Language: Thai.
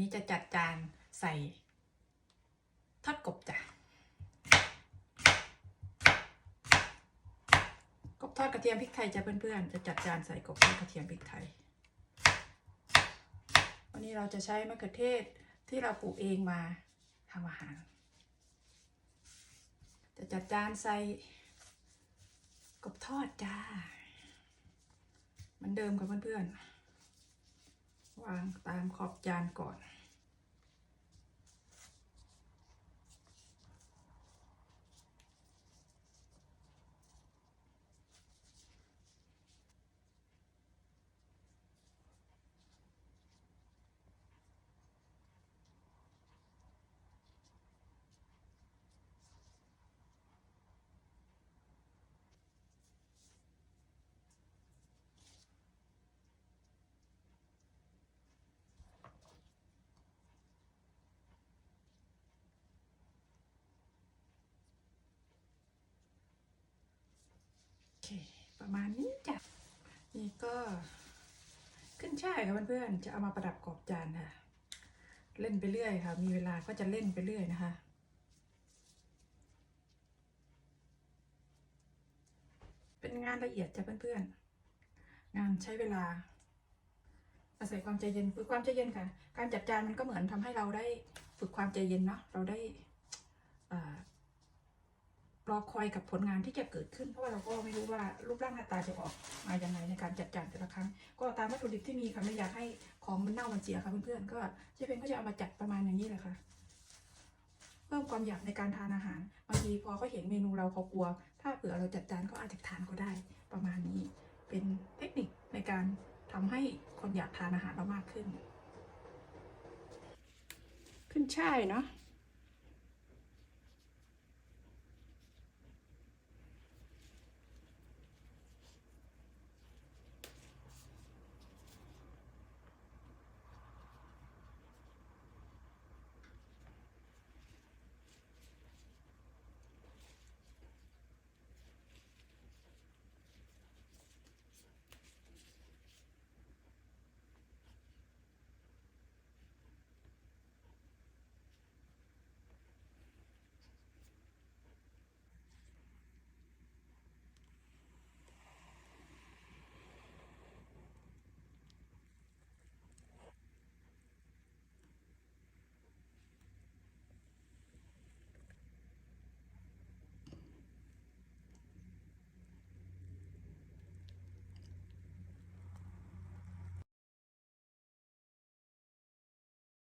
นี้จะจัดจานใส่ทอดกบจ้ะ กบทอดกระเทียมพริกไทยจ้ะเพื่อนๆ จะจัดจานใส่กบทอดกระเทียมพริกไทย วันนี้เราจะใช้มะเขือเทศที่เราปลูกเองมาทำอาหาร จะจัดจานใส่กบทอดจ้า เหมือนเดิมกับเพื่อนๆ วางตามขอบจานก่อน ประมาณนี้จ้ะนี่ก็ขึ้นช่ายค่ะเพื่อนๆจะเอามาประดับขอบจานค่ะ เล่นไปเรื่อยค่ะ มีเวลาก็จะเล่นไปเรื่อยนะคะเป็นงานละเอียดจ้ะเพื่อนๆ งานใช้เวลา อาศัยความใจเย็นฝึกความใจเย็นค่ะ การจัดจานมันก็เหมือนทำให้เราได้ฝึกความใจเย็นเนาะ เราได้ คอยกับผลงานที่จะเกิดขึ้น เพราะว่าเราก็ไม่รู้ว่ารูปร่างหน้าตาจะออกมาอย่างไรในการจัดจานแต่ละครั้ง ก็ตามวัตถุดิบที่มีค่ะไม่อยากให้ของมันเน่ามันเสียค่ะเพื่อนๆก็เจ๊เพนก็จะเอามาจัดประมาณอย่างนี้แหละค่ะเพิ่มความอยากในการทานอาหารบางทีพอเขาเห็นเมนูเราเขากลัว ถ้าเผื่อเราจัดจานก็อาจจะทานก็ได้ประมาณนี้ เป็นเทคนิคในการทำให้คนอยากทานอาหารเรามากขึ้น ขึ้นช่ายเนาะ